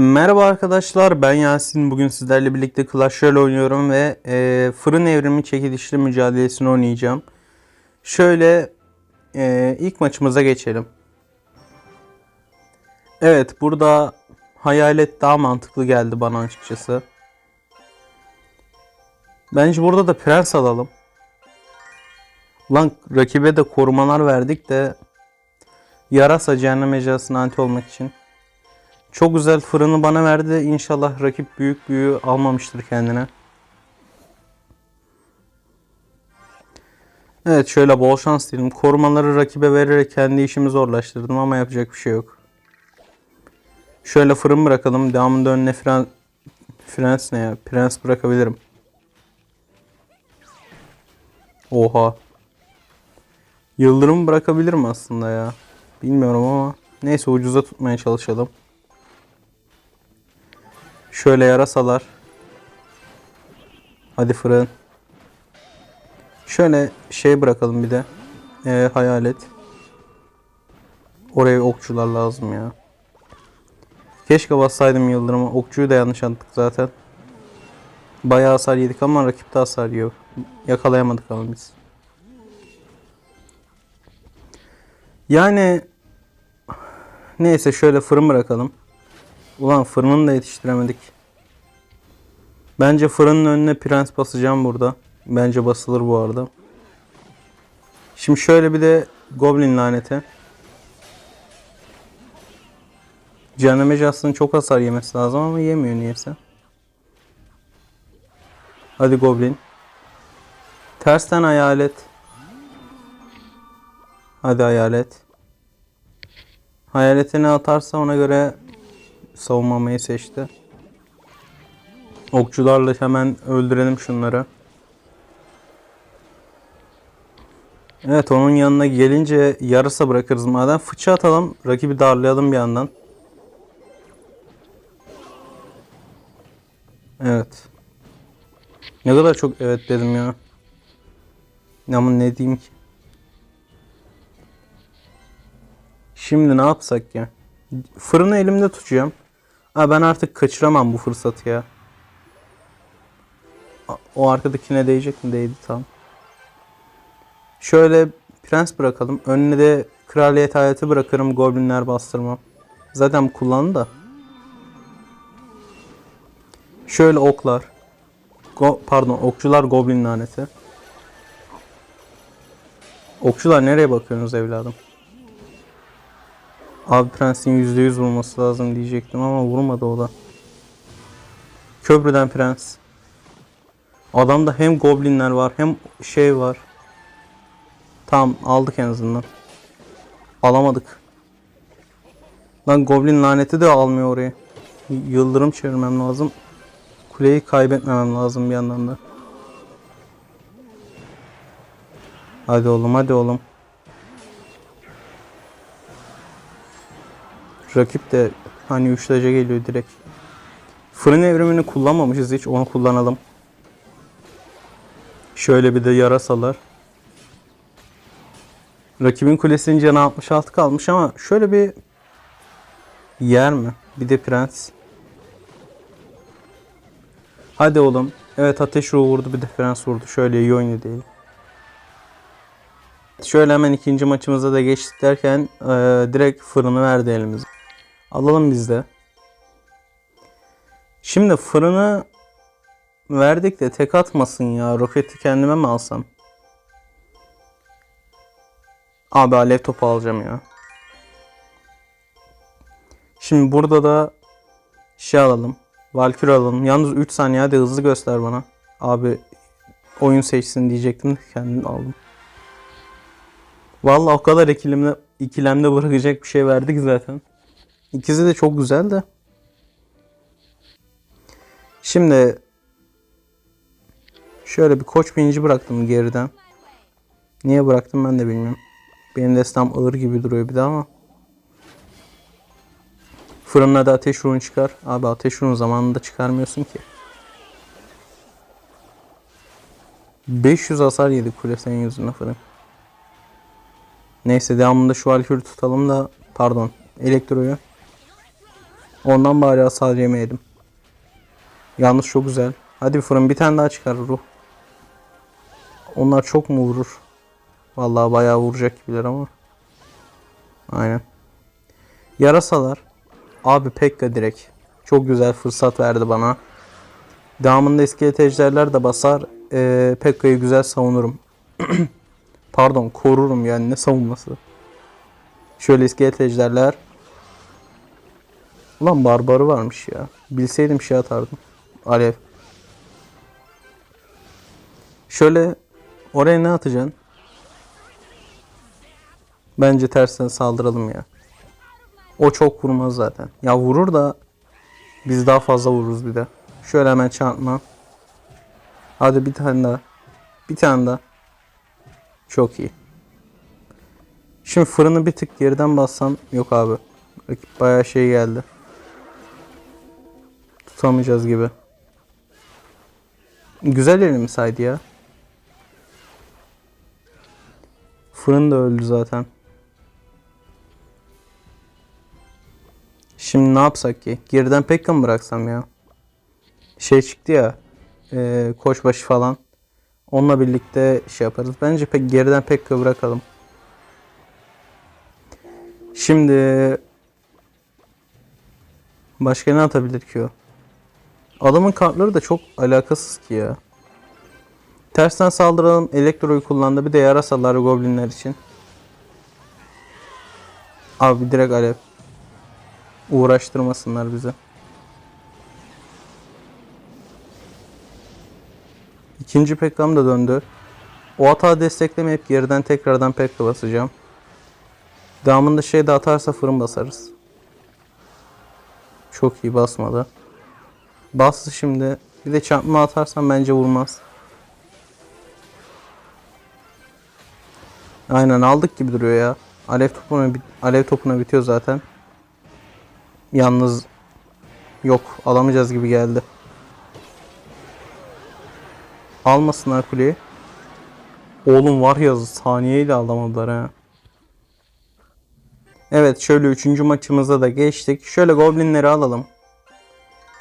Merhaba arkadaşlar ben Yasin. Bugün sizlerle birlikte Clash Royale oynuyorum ve e, fırın evrimi çekilişli mücadelesini oynayacağım. Şöyle e, ilk maçımıza geçelim. Evet burada hayalet daha mantıklı geldi bana açıkçası. Bence burada da prens alalım. Lan rakibe de korumalar verdik de yarasa cehennem ejderhasına anti olmak için. Çok güzel fırını bana verdi. İnşallah rakip büyük büyüğü almamıştır kendine. Evet şöyle bol şans diyelim. Korumaları rakibe vererek kendi işimi zorlaştırdım ama yapacak bir şey yok. Şöyle fırın bırakalım. Devamında önüne fren... Frens ne ya? Prens bırakabilirim. Oha. Yıldırım bırakabilirim aslında ya. Bilmiyorum ama. Neyse ucuza tutmaya çalışalım. Şöyle yarasalar. Hadi fırın. Şöyle şey bırakalım bir de. Ee, hayalet. Oraya okçular lazım ya. Keşke bassaydım yıldırımı. Okçuyu da yanlış attık zaten. Bayağı hasar yedik ama rakip de hasar yiyor. Yakalayamadık ama biz. Yani neyse şöyle fırın bırakalım. Ulan fırını da yetiştiremedik. Bence fırının önüne prens basacağım burada. Bence basılır bu arada. Şimdi şöyle bir de goblin laneti. Cehennem ejderhasının çok hasar yemesi lazım ama yemiyor niyeyse. Hadi goblin. Tersten hayalet. Hadi hayalet. Hayaletini atarsa ona göre savunmamayı seçti. Okçularla hemen öldürelim şunları. Evet onun yanına gelince yarısa bırakırız madem. Fıçı atalım. Rakibi darlayalım bir yandan. Evet. Ne kadar çok evet dedim ya. Ama ne diyeyim ki. Şimdi ne yapsak ya? Fırını elimde tutacağım. Ha ben artık kaçıramam bu fırsatı ya. O arkadakine değecek mi? Değdi tam. Şöyle prens bırakalım. Önüne de kraliyet hayatı bırakırım. Goblinler bastırmam. Zaten kullandı da. Şöyle oklar. Go pardon okçular goblin laneti. Okçular nereye bakıyorsunuz evladım? Abi prensin %100 vurması lazım diyecektim ama vurmadı o da. Köprüden prens. Adamda hem goblinler var hem şey var. Tamam aldık en azından. Alamadık. Lan goblin laneti de almıyor orayı. Yıldırım çevirmem lazım. Kuleyi kaybetmemem lazım bir yandan da. Hadi oğlum hadi oğlum. Rakip de hani üçlece geliyor direkt. Fırın evrimini kullanmamışız hiç onu kullanalım. Şöyle bir de yarasalar. Rakibin kulesinin canı 66 kalmış ama şöyle bir yer mi? Bir de prens. Hadi oğlum. Evet ateş ruhu vurdu bir de prens vurdu. Şöyle iyi oynuyor değil. Şöyle hemen ikinci maçımıza da geçtik derken eee, direkt fırını verdi elimize. Alalım biz de. Şimdi fırını verdik de tek atmasın ya. Roketi kendime mi alsam? Abi alev topu alacağım ya. Şimdi burada da şey alalım. Valkyrie alalım. Yalnız 3 saniye hadi hızlı göster bana. Abi oyun seçsin diyecektim de kendim aldım. Vallahi o kadar ikilemde, ikilemde bırakacak bir şey verdik zaten. İkisi de çok güzel de. Şimdi şöyle bir koç bininci bıraktım geriden. Niye bıraktım ben de bilmiyorum. Benim destem ağır gibi duruyor bir de ama. Fırınla da ateş ruhun çıkar. Abi ateş ruhun zamanında çıkarmıyorsun ki. 500 hasar yedi kule senin yüzüne fırın. Neyse devamında şu Valkyrie tutalım da pardon elektroyu. Ondan bari hasar yemeyelim. Yalnız çok güzel. Hadi fırın bir tane daha çıkar ruh. Onlar çok mu vurur? Vallahi bayağı vuracak gibiler ama. Aynen. Yarasalar. Abi Pekka direkt. Çok güzel fırsat verdi bana. Devamında iskelet ejderler de basar. Ee, Pekka'yı güzel savunurum. Pardon korurum yani ne savunması. Şöyle iskelet ejderler. Ulan barbarı varmış ya. Bilseydim şey atardım. Alev. Şöyle oraya ne atacaksın? Bence tersten saldıralım ya. O çok vurmaz zaten. Ya vurur da biz daha fazla vururuz bir de. Şöyle hemen çarpma. Hadi bir tane daha. Bir tane daha. Çok iyi. Şimdi fırını bir tık geriden bassam yok abi. Rakip bayağı şey geldi. Tutamayacağız gibi. Güzel elimi saydı ya. Fırın da öldü zaten. Şimdi ne yapsak ki? Geriden Pekka mı bıraksam ya? Şey çıktı ya. E, koçbaşı falan. Onunla birlikte şey yaparız. Bence pek geriden Pekka bırakalım. Şimdi başka ne atabilir ki o? Adamın kartları da çok alakasız ki ya. Tersten saldıralım. Elektroyu kullandı. Bir de yarasalar goblinler için. Abi direkt alev. Uğraştırmasınlar bizi. İkinci Pekka'm da döndü. O hata desteklemeyip geriden tekrardan Pekka basacağım. Devamında şey de atarsa fırın basarız. Çok iyi basmadı. Bastı şimdi. Bir de çarpma atarsan bence vurmaz. Aynen aldık gibi duruyor ya. Alev topuna alev topuna bitiyor zaten. Yalnız yok alamayacağız gibi geldi. Almasınlar kuleyi. Oğlum var ya saniyeyle alamadılar ha. Evet şöyle üçüncü maçımıza da geçtik. Şöyle goblinleri alalım.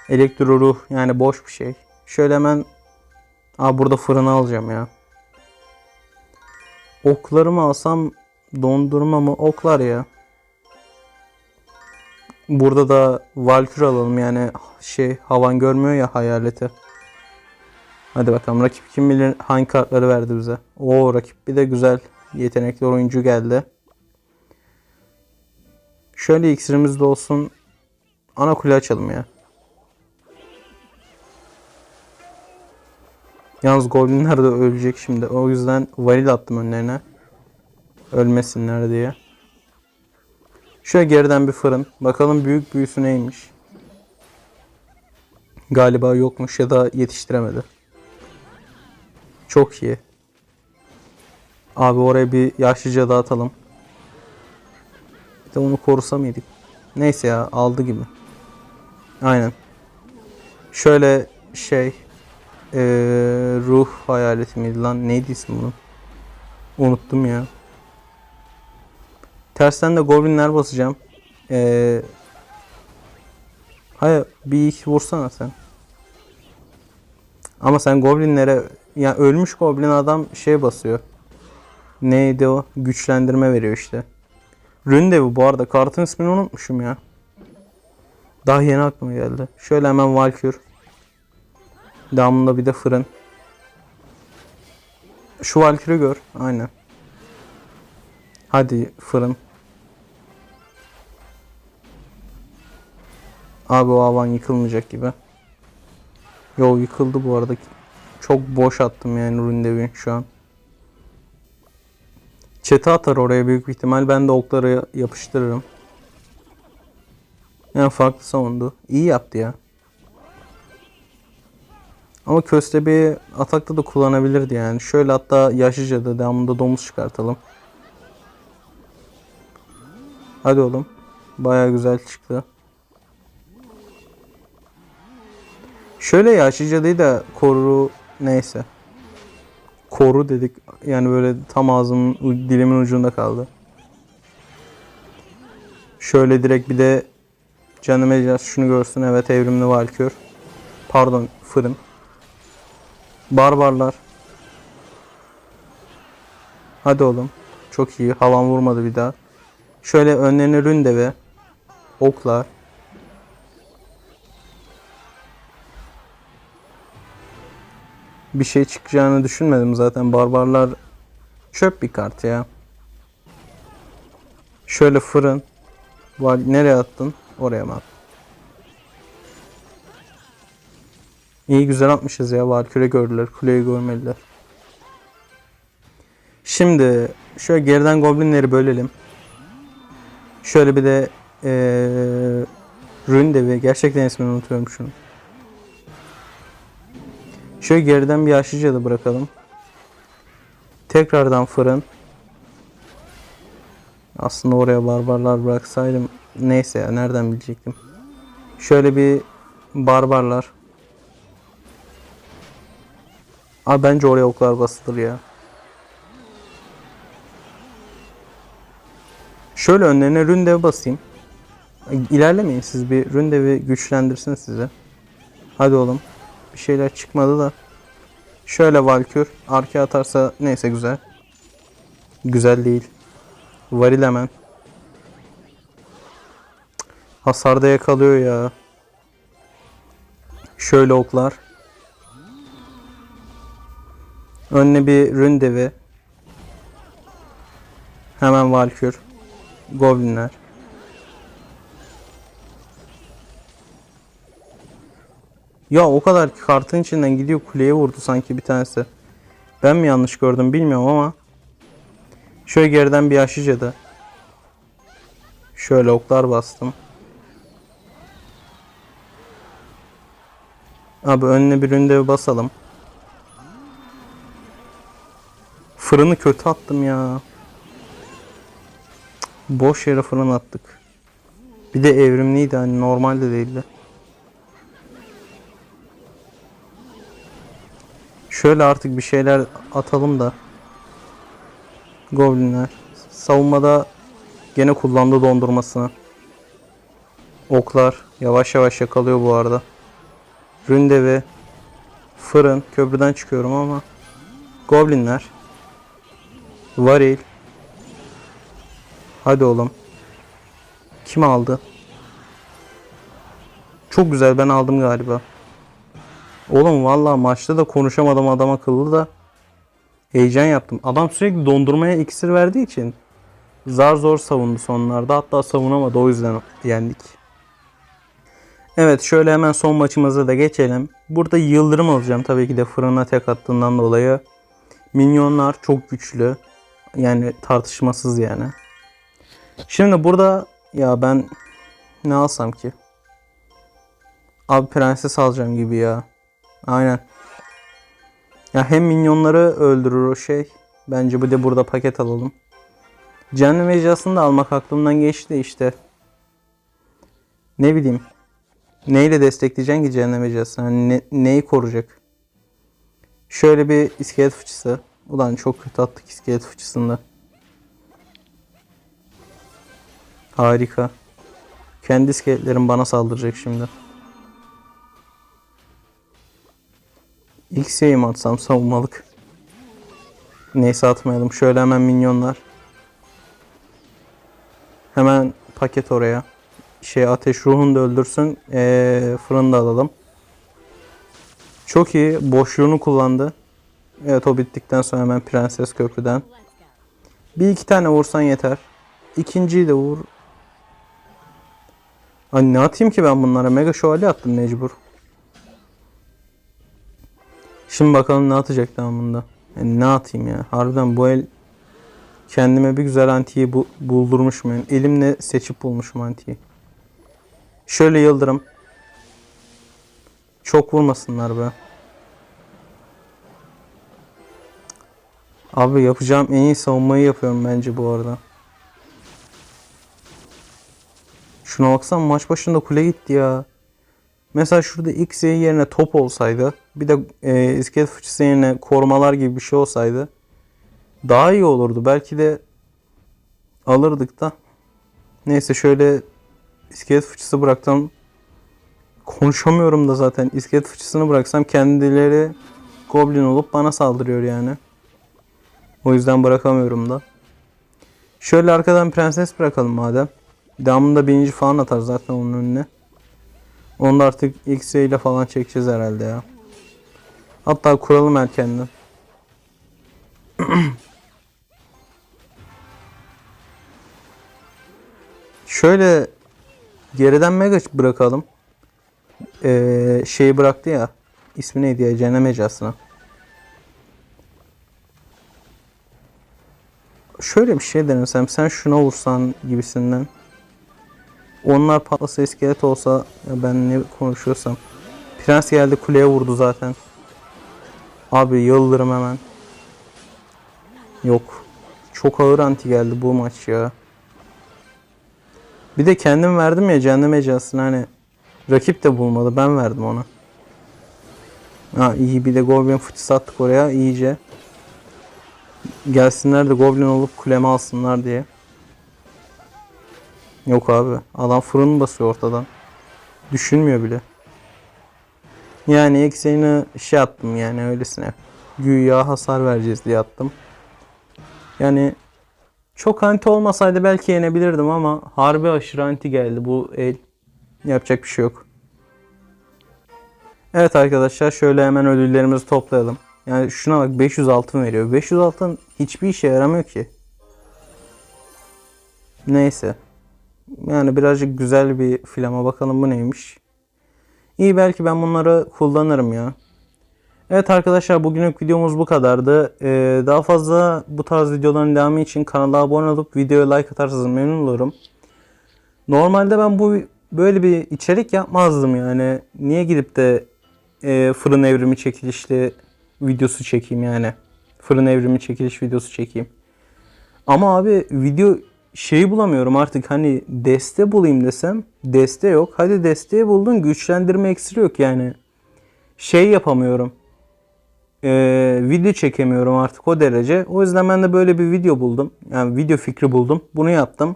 Elektro ruh yani boş bir şey. Şöyle hemen Aa burada fırını alacağım ya. Oklarımı alsam dondurma mı? Oklar ya. Burada da Valkür alalım yani şey havan görmüyor ya hayaleti. Hadi bakalım rakip kim bilir hangi kartları verdi bize. Oo rakip bir de güzel yetenekli oyuncu geldi. Şöyle iksirimiz de olsun. Ana kule açalım ya. Yalnız goblinler de ölecek şimdi. O yüzden varil attım önlerine. Ölmesinler diye. Şöyle geriden bir fırın. Bakalım büyük büyüsü neymiş. Galiba yokmuş ya da yetiştiremedi. Çok iyi. Abi oraya bir yaşlıca dağıtalım. Bir de onu korusa mıydık? Neyse ya aldı gibi. Aynen. Şöyle şey eee, ruh hayaleti miydi lan? Neydi ismi bunun? Unuttum ya. Tersten de goblinler basacağım. Eee hayır bir iki vursana sen. Ama sen goblinlere ya ölmüş goblin adam şey basıyor. Neydi o? Güçlendirme veriyor işte. Ründevu bu arada kartın ismini unutmuşum ya. Daha yeni aklıma geldi. Şöyle hemen Valkür. Devamında bir de fırın. Şu Valkür'ü gör. Aynen. Hadi fırın. Abi o havan yıkılmayacak gibi. Yo yıkıldı bu arada. Çok boş attım yani Rundevi şu an. Çete atar oraya büyük bir ihtimal. Ben de okları yapıştırırım. Yani farklı savundu. İyi yaptı ya. Ama köstebeği atakta da kullanabilirdi yani. Şöyle hatta yaşlıca da devamında domuz çıkartalım. Hadi oğlum. Baya güzel çıktı. Şöyle yaşlıca değil de koru neyse. Koru dedik. Yani böyle tam ağzımın dilimin ucunda kaldı. Şöyle direkt bir de Canım şunu görsün. Evet evrimli Valkür. Pardon fırın. Barbarlar. Hadi oğlum. Çok iyi. Havan vurmadı bir daha. Şöyle önlerine ründe ve oklar. Bir şey çıkacağını düşünmedim zaten. Barbarlar çöp bir kart ya. Şöyle fırın. Var nereye attın? Oraya mı attın? İyi güzel atmışız ya. Valkyrie gördüler. Kuleyi görmediler. Şimdi şöyle geriden goblinleri bölelim. Şöyle bir de ee, Rune devi. Gerçekten ismini unutuyorum şunu. Şöyle geriden bir yaşlıca da bırakalım. Tekrardan fırın. Aslında oraya barbarlar bıraksaydım. Neyse ya nereden bilecektim. Şöyle bir barbarlar. Abi bence oraya oklar basılır ya. Şöyle önlerine ründev basayım. İlerlemeyin siz bir ründevi güçlendirsin size. Hadi oğlum. Bir şeyler çıkmadı da. Şöyle Valkür. Arkaya atarsa neyse güzel. Güzel değil. Varil hemen. Hasarda yakalıyor ya. Şöyle oklar. Önüne bir ründevi. Hemen Valkür. Goblinler. Ya o kadar ki kartın içinden gidiyor kuleye vurdu sanki bir tanesi. Ben mi yanlış gördüm bilmiyorum ama. Şöyle geriden bir yaşlıca da. Şöyle oklar bastım. Abi önüne bir ründevi basalım. Fırını kötü attım ya. Boş yere fırın attık. Bir de evrimliydi hani normalde de değildi. Şöyle artık bir şeyler atalım da. Goblinler. Savunmada gene kullandı dondurmasını. Oklar yavaş yavaş yakalıyor bu arada. Ründevi. Fırın. Köprüden çıkıyorum ama. Goblinler. Varil. Hadi oğlum. Kim aldı? Çok güzel ben aldım galiba. Oğlum vallahi maçta da konuşamadım adam akıllı da. Heyecan yaptım. Adam sürekli dondurmaya iksir verdiği için zar zor savundu sonlarda. Hatta savunamadı o yüzden yendik. Evet şöyle hemen son maçımıza da geçelim. Burada yıldırım alacağım tabii ki de fırına tek attığından dolayı. Minyonlar çok güçlü. Yani tartışmasız yani. Şimdi burada ya ben ne alsam ki? Abi prenses alacağım gibi ya. Aynen. Ya hem minyonları öldürür o şey. Bence bu de burada paket alalım. Cehennem ejderhasını da almak aklımdan geçti işte. Ne bileyim. Neyle destekleyeceksin ki cehennem ejderhasını? Hani ne, neyi koruyacak? Şöyle bir iskelet fıçısı. Ulan çok kötü attık iskelet fıçısında. Harika. Kendi iskeletlerim bana saldıracak şimdi. Şeyi mi atsam savunmalık. Neyse atmayalım. Şöyle hemen minyonlar. Hemen paket oraya. Şey ateş ruhunu da öldürsün. Ee, fırını alalım. Çok iyi. Boşluğunu kullandı. Evet o bittikten sonra hemen prenses köprüden. Bir iki tane vursan yeter. İkinciyi de vur. Ay ne atayım ki ben bunlara? Mega şövalye attım mecbur. Şimdi bakalım ne atacak devamında. Yani ne atayım ya? Harbiden bu el kendime bir güzel antiyi bu, buldurmuşum yani. Elimle seçip bulmuşum antiyi. Şöyle yıldırım. Çok vurmasınlar be. Abi yapacağım en iyi savunmayı yapıyorum bence bu arada. Şuna baksana maç başında kule gitti ya. Mesela şurada X yerine top olsaydı bir de e, iskelet fıçısı yerine korumalar gibi bir şey olsaydı daha iyi olurdu. Belki de alırdık da. Neyse şöyle iskelet fıçısı bıraktım. Konuşamıyorum da zaten. İskelet fıçısını bıraksam kendileri goblin olup bana saldırıyor yani. O yüzden bırakamıyorum da. Şöyle arkadan prenses bırakalım madem. Devamında birinci falan atar zaten onun önüne. Onu da artık X ile falan çekeceğiz herhalde ya. Hatta kuralım erkenden. Şöyle geriden mega bırakalım. Ee, şeyi bıraktı ya. İsmi neydi ya? Cehennem Şöyle bir şey denesem. Sen şuna vursan gibisinden. Onlar patlasa iskelet olsa ben ne konuşuyorsam. Prens geldi kuleye vurdu zaten. Abi yıldırım hemen. Yok. Çok ağır anti geldi bu maç ya. Bir de kendim verdim ya cehennem ecasını hani rakip de bulmadı ben verdim ona. Ha iyi bir de goblin fıçısı attık oraya iyice. Gelsinler de goblin olup kulemi alsınlar diye. Yok abi adam fırın basıyor ortadan. Düşünmüyor bile. Yani eksiğini şey attım yani öylesine. Güya hasar vereceğiz diye attım. Yani çok anti olmasaydı belki yenebilirdim ama harbi aşırı anti geldi bu el. Yapacak bir şey yok. Evet arkadaşlar şöyle hemen ödüllerimizi toplayalım. Yani şuna bak 500 altın veriyor. 500 altın hiçbir işe yaramıyor ki. Neyse. Yani birazcık güzel bir filama bakalım bu neymiş. İyi belki ben bunları kullanırım ya. Evet arkadaşlar bugünlük videomuz bu kadardı. Ee, daha fazla bu tarz videoların devamı için kanala abone olup videoya like atarsanız memnun olurum. Normalde ben bu böyle bir içerik yapmazdım yani. Niye gidip de e, fırın evrimi çekilişli videosu çekeyim yani. Fırın evrimi çekiliş videosu çekeyim. Ama abi video şeyi bulamıyorum artık hani deste bulayım desem deste yok. Hadi desteği buldun güçlendirme eksiri yok yani. Şey yapamıyorum. Ee, video çekemiyorum artık o derece. O yüzden ben de böyle bir video buldum. Yani video fikri buldum. Bunu yaptım.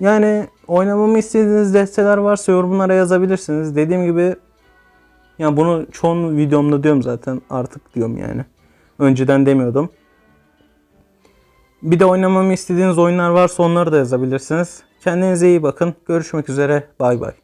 Yani oynamamı istediğiniz desteler varsa yorumlara yazabilirsiniz. Dediğim gibi yani bunu çoğun videomda diyorum zaten artık diyorum yani. Önceden demiyordum. Bir de oynamamı istediğiniz oyunlar varsa onları da yazabilirsiniz. Kendinize iyi bakın. Görüşmek üzere. Bay bay.